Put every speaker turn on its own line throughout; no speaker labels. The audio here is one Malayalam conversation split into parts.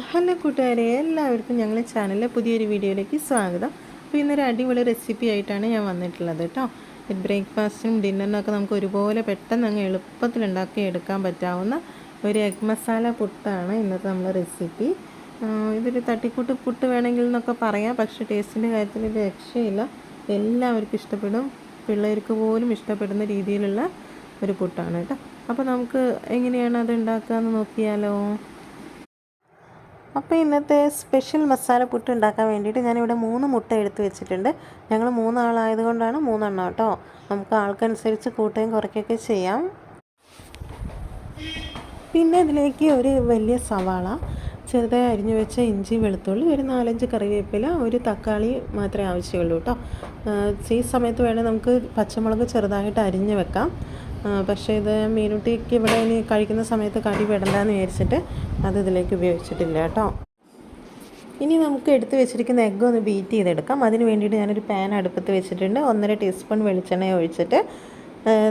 ഹലോ കൂട്ടുകാരെ എല്ലാവർക്കും ഞങ്ങളുടെ ചാനലിലെ പുതിയൊരു വീഡിയോയിലേക്ക് സ്വാഗതം. അപ്പോൾ ഇന്നൊരു അടിപൊളി റെസിപ്പി ആയിട്ടാണ് ഞാൻ വന്നിട്ടുള്ളത് കേട്ടോ. ബ്രേക്ക്ഫാസ്റ്റിനും ഡിന്നറിനൊക്കെ നമുക്ക് ഒരുപോലെ പെട്ടെന്ന് അങ്ങ് എളുപ്പത്തിൽ ഉണ്ടാക്കി എടുക്കാൻ പറ്റാവുന്ന ഒരു എഗ് മസാല പുട്ടാണ് ഇന്നത്തെ നമ്മളെ റെസിപ്പി ഇതൊരു തട്ടിക്കൂട്ട് പുട്ട് വേണമെങ്കിൽ എന്നൊക്കെ പറയാം പക്ഷേ ടേസ്റ്റിന്റെ കാര്യത്തിൽ ഇത് രക്ഷയില്ല. എല്ലാവർക്കും ഇഷ്ടപ്പെടും. പിള്ളേർക്ക് പോലും ഇഷ്ടപ്പെടുന്ന രീതിയിലുള്ള ഒരു പുട്ടാണ് കേട്ടോ. അപ്പോൾ നമുക്ക് എങ്ങനെയാണ് അത് ഉണ്ടാക്കുക എന്ന് നോക്കിയാലോ? അപ്പോൾ ഇന്നത്തെ സ്പെഷ്യൽ മസാല പുട്ട് ഉണ്ടാക്കാൻ വേണ്ടിയിട്ട് ഞാനിവിടെ മൂന്ന് മുട്ട എടുത്ത് വെച്ചിട്ടുണ്ട്. ഞങ്ങൾ മൂന്നാളായതുകൊണ്ടാണ് മൂന്നെണ്ണം കേട്ടോ. നമുക്ക് ആൾക്കനുസരിച്ച് കൂട്ടുകയും കുറയ്ക്കുകയൊക്കെ ചെയ്യാം. പിന്നെ ഇതിലേക്ക് ഒരു വലിയ സവാള ചെറുതായി അരിഞ്ഞു വെച്ച ഇഞ്ചി വെളുത്തുള്ളി ഒരു നാലഞ്ച് കറിവേപ്പില ഒരു തക്കാളി മാത്രമേ ആവശ്യമുള്ളൂ കേട്ടോ. ഈ സമയത്ത് വേണേൽ നമുക്ക് പച്ചമുളക് ചെറുതായിട്ട് അരിഞ്ഞ് വെക്കാം. പക്ഷേ ഇത് മീനുട്ടിക്ക് ഇവിടെ ഇനി കഴിക്കുന്ന സമയത്ത് കടി വിടണ്ടെന്ന് വിചാരിച്ചിട്ട് അത് ഇതിലേക്ക് ഉപയോഗിച്ചിട്ടില്ല കേട്ടോ. ഇനി നമുക്ക് എടുത്ത് വെച്ചിരിക്കുന്ന എഗ്ഗ് ഒന്ന് ബീറ്റ് ചെയ്തെടുക്കാം. അതിന് വേണ്ടിയിട്ട് ഞാനൊരു പാൻ അടുപ്പത്ത് വെച്ചിട്ടുണ്ട്. ഒന്നര ടീസ്പൂൺ വെളിച്ചെണ്ണ ഒഴിച്ചിട്ട്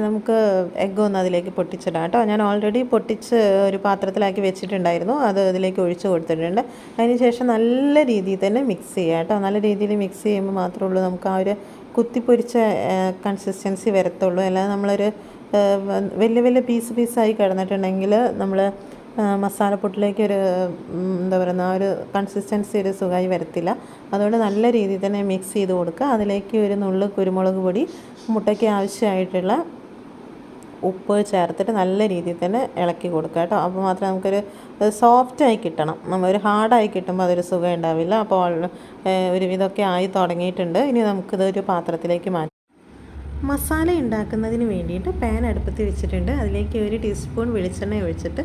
നമുക്ക് എഗ്ഗ് ഒന്ന് അതിലേക്ക് പൊട്ടിച്ചിടാം കേട്ടോ. ഞാൻ ഓൾറെഡി പൊട്ടിച്ച് ഒരു പാത്രത്തിലാക്കി വെച്ചിട്ടുണ്ടായിരുന്നു. അത് അതിലേക്ക് ഒഴിച്ച് കൊടുത്തിട്ടുണ്ട്. അതിന് ശേഷം നല്ല രീതിയിൽ തന്നെ മിക്സ് ചെയ്യുക കേട്ടോ. നല്ല രീതിയിൽ മിക്സ് ചെയ്യുമ്പോൾ മാത്രമേ ഉള്ളൂ നമുക്ക് ആ ഒരു കുത്തിപ്പൊരിച്ച കൺസിസ്റ്റൻസി വരത്തുള്ളൂ. അല്ലാതെ നമ്മളൊരു വലിയ വലിയ പീസ് പീസായി കിടന്നിട്ടുണ്ടെങ്കിൽ നമ്മൾ മസാല പൊട്ടിലേക്ക് ഒരു എന്താ പറയുന്ന ഒരു കൺസിസ്റ്റൻസി ഒരു സുഖമായി വരത്തില്ല. അതുകൊണ്ട് നല്ല രീതിയിൽ തന്നെ മിക്സ് ചെയ്ത് കൊടുക്കുക. അതിലേക്ക് ഒരു നുള്ളു കുരുമുളക് പൊടി മുട്ടയ്ക്ക് ആവശ്യമായിട്ടുള്ള ഉപ്പ് ചേർത്തിട്ട് നല്ല രീതിയിൽ തന്നെ ഇളക്കി കൊടുക്കുക കേട്ടോ. അപ്പോൾ മാത്രമേ നമുക്കൊരു സോഫ്റ്റായി കിട്ടണം. നമ്മൾ ഒരു ഹാർഡായി കിട്ടുമ്പോൾ അതൊരു സുഖം ഉണ്ടാവില്ല. അപ്പോൾ ഒരുവിധമൊക്കെ ആയി തുടങ്ങിയിട്ടുണ്ട്. ഇനി നമുക്കിതൊരു പാത്രത്തിലേക്ക് മാറ്റാം. മസാല ഉണ്ടാക്കുന്നതിന് വേണ്ടിയിട്ട് പാൻ അടുപ്പത്ത് വെച്ചിട്ടുണ്ട്. അതിലേക്ക് ഒരു ടീസ്പൂൺ വെളിച്ചെണ്ണ ഒഴിച്ചിട്ട്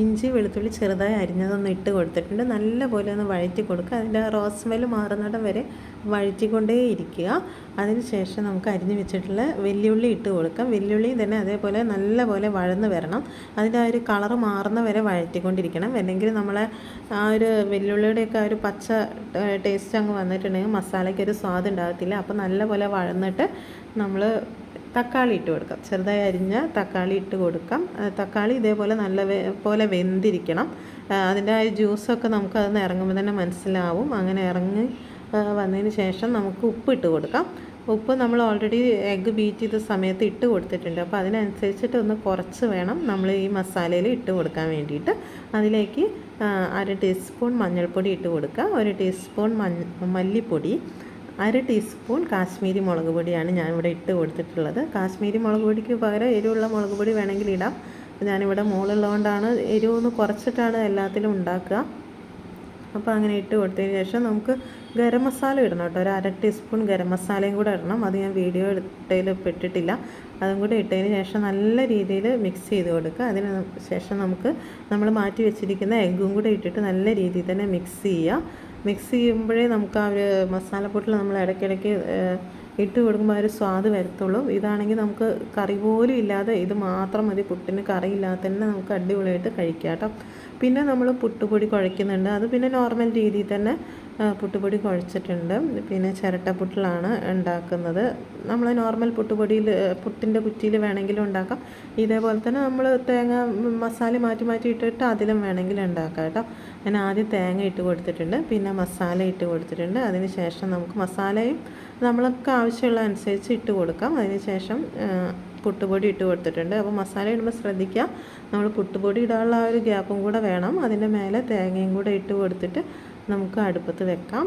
ഇഞ്ചി വെളുത്തുള്ളി ചെറുതായി അരിഞ്ഞതൊന്ന് ഇട്ട് കൊടുത്തിട്ടുണ്ട്. നല്ലപോലെ ഒന്ന് വഴറ്റി കൊടുക്കുക. അതിന്റെ റോസ് സ്മെൽ മാറുന്നിടം വരെ വഴറ്റിക്കൊണ്ടേ ഇരിക്കുക. അതിന് ശേഷം നമുക്ക് അരിഞ്ഞ് വെച്ചിട്ടുള്ള വെല്ലുള്ളി ഇട്ട് കൊടുക്കാം. വെല്ലുള്ളി തന്നെ അതേപോലെ നല്ലപോലെ വഴന്ന് വരണം. അതിന്റെ ആ ഒരു കളറ് മാറുന്ന വരെ വഴറ്റിക്കൊണ്ടിരിക്കണം. അല്ലെങ്കിൽ നമ്മളെ ആ ഒരു വെല്ലുള്ളിയുടെയൊക്കെ ആ ഒരു പച്ച ടേസ്റ്റ് അങ്ങ് വന്നിട്ടുണ്ടെങ്കിൽ മസാലയ്ക്ക് ഒരു സ്വാദ് ഉണ്ടാകത്തില്ല. അപ്പോൾ നല്ലപോലെ വഴന്നിട്ട് നമ്മൾ തക്കാളി ഇട്ട് കൊടുക്കാം. ചെറുതായി അരിഞ്ഞ തക്കാളി ഇട്ട് കൊടുക്കാം. തക്കാളി ഇതേപോലെ നല്ല പോലെ വെന്തിരിക്കണം. അതിന്റെ ആ ജ്യൂസൊക്കെ നമുക്ക് അതിന് ഇറങ്ങുമ്പോൾ തന്നെ മനസ്സിലാവും. അങ്ങനെ ഇറങ്ങി വന്നതിന് ശേഷം നമുക്ക് ഉപ്പ് ഇട്ട് കൊടുക്കാം. ഉപ്പ് നമ്മൾ ഓൾറെഡി എഗ്ഗ് ബീറ്റ് ചെയ്ത സമയത്ത് ഇട്ട് കൊടുത്തിട്ടുണ്ട്. അപ്പോൾ അതിനനുസരിച്ചിട്ട് ഒന്ന് കുറച്ച് വേണം നമ്മൾ ഈ മസാലയിൽ ഇട്ട് കൊടുക്കാൻ വേണ്ടിയിട്ട്. അതിലേക്ക് അര ടീസ്പൂൺ മഞ്ഞൾപ്പൊടി ഇട്ട് കൊടുക്കുക. ഒരു ടീസ്പൂൺ മഞ്ഞ മല്ലിപ്പൊടി അര ടീസ്പൂൺ കാശ്മീരി മുളക് പൊടിയാണ് ഞാനിവിടെ ഇട്ട് കൊടുത്തിട്ടുള്ളത്. കാശ്മീരി മുളക് പൊടിക്ക് പകരം എരിവുള്ള മുളക് പൊടി വേണമെങ്കിൽ ഇടാം. ഞാനിവിടെ മുകളുള്ളതുകൊണ്ടാണ് എരിവൊന്ന് കുറച്ചിട്ടാണ് എല്ലാത്തിലും ഉണ്ടാക്കുക. അപ്പോൾ അങ്ങനെ ഇട്ട് കൊടുത്തതിന് ശേഷം നമുക്ക് ഗരം മസാല ഇടണം കേട്ടോ. ഒരു അര ടീസ്പൂൺ ഗരം മസാലയും കൂടെ ഇടണം. അത് ഞാൻ വീഡിയോ ഇട്ടതിൽ പെട്ടിട്ടില്ല. അതും കൂടെ ഇട്ടതിന് ശേഷം നല്ല രീതിയിൽ മിക്സ് ചെയ്ത് കൊടുക്കുക. അതിന് ശേഷം നമുക്ക് നമ്മൾ മാറ്റി വെച്ചിരിക്കുന്ന എഗ്ഗും കൂടെ ഇട്ടിട്ട് നല്ല രീതിയിൽ തന്നെ മിക്സ് ചെയ്യുക. മിക്സ് ചെയ്യുമ്പോഴേ നമുക്ക് ആ ഒരു മസാലപ്പൊട്ടിൽ നമ്മൾ ഇടയ്ക്കിടയ്ക്ക് ഇട്ട് കൊടുക്കുമ്പോൾ ഒരു സ്വാദ് വരത്തുള്ളൂ. ഇതാണെങ്കിൽ നമുക്ക് കറി പോലും ഇല്ലാതെ ഇത് മാത്രം മതി. പുട്ടിന് കറി ഇല്ലാതെ തന്നെ നമുക്ക് അടിപൊളിയായിട്ട് കഴിക്കാം കേട്ടോ. പിന്നെ നമ്മൾ പുട്ടുപൊടി കുഴയ്ക്കുന്നുണ്ട്. അത് പിന്നെ നോർമൽ രീതിയിൽ തന്നെ പുട്ടുപൊടി കുഴച്ചിട്ടുണ്ട്. പിന്നെ ചിരട്ടപ്പുട്ടിലാണ് ഉണ്ടാക്കുന്നത്. നമ്മൾ നോർമൽ പുട്ടുപൊടിയിൽ പുട്ടിന്റെ കുറ്റിയിൽ വേണമെങ്കിലും ഉണ്ടാക്കാം. ഇതേപോലെ തന്നെ നമ്മൾ തേങ്ങ മസാല മാറ്റി മാറ്റി ഇട്ടിട്ട് അതിലും വേണമെങ്കിലും ഉണ്ടാക്കാം കേട്ടോ. ഞാൻ ആദ്യം തേങ്ങ ഇട്ട് കൊടുത്തിട്ടുണ്ട്. പിന്നെ മസാല ഇട്ട് കൊടുത്തിട്ടുണ്ട്. അതിന് ശേഷം നമുക്ക് മസാലയും നമ്മൾക്ക് ആവശ്യമുള്ള അനുസരിച്ച് ഇട്ട് കൊടുക്കാം. അതിന് ശേഷം പുട്ടുപൊടി ഇട്ട് കൊടുത്തിട്ടുണ്ട്. അപ്പോൾ മസാല ഇടുമ്പോൾ ശ്രദ്ധിക്കുക. നമ്മൾ പുട്ടുപൊടി ഇടാനുള്ള ആ ഒരു ഗ്യാപ്പും കൂടെ വേണം. അതിന്റെ മേലെ തേങ്ങയും കൂടെ ഇട്ട് കൊടുത്തിട്ട് നമുക്ക് അടുപ്പത്ത് വെക്കാം.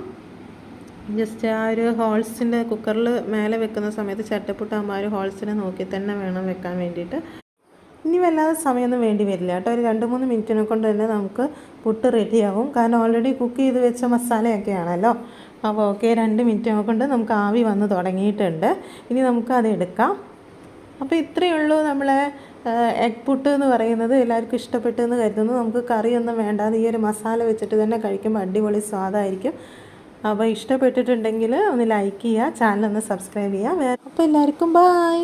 ജസ്റ്റ് ആ ഒരു ഹോൾസിന്റെ കുക്കറിൽ മേലെ വെക്കുന്ന സമയത്ത് ചട്ടപ്പുട്ടാകുമ്പോൾ ആ ഒരു ഹോൾസിനെ നോക്കി തന്നെ വേണം വെക്കാൻ വേണ്ടിയിട്ട്. ഇനി വല്ലാതെ സമയമൊന്നും വേണ്ടി വരില്ല കേട്ടോ. ഒരു രണ്ട് മൂന്ന് മിനിറ്റിനെ കൊണ്ട് തന്നെ നമുക്ക് പുട്ട് റെഡിയാവും. കാരണം ഓൾറെഡി കുക്ക് ചെയ്ത് വെച്ച മസാലയൊക്കെയാണല്ലോ. അപ്പോൾ ഓക്കെ രണ്ട് മിനിറ്റ് കൊണ്ട് നമുക്ക് ആവി വന്ന് തുടങ്ങിയിട്ടുണ്ട്. ഇനി നമുക്ക് അത് എടുക്കാം. അപ്പോൾ ഇത്രയേ ഉള്ളൂ നമ്മളെ എഗ് പുട്ട് എന്ന് പറയുന്നത്. എല്ലാവർക്കും ഇഷ്ടപ്പെട്ടു എന്ന് കരുതുന്നു. നമുക്ക് കറിയൊന്നും വേണ്ടാതെ ഈ ഒരു മസാല വെച്ചിട്ട് തന്നെ കഴിക്കുമ്പോൾ അടിപൊളി സ്വാദായിരിക്കും. അപ്പോൾ ഇഷ്ടപ്പെട്ടിട്ടുണ്ടെങ്കിൽ ഒന്ന് ലൈക്ക് ചെയ്യുക ചാനൽ ഒന്ന് സബ്സ്ക്രൈബ് ചെയ്യുക. അപ്പോൾ എല്ലാവർക്കും ബായ്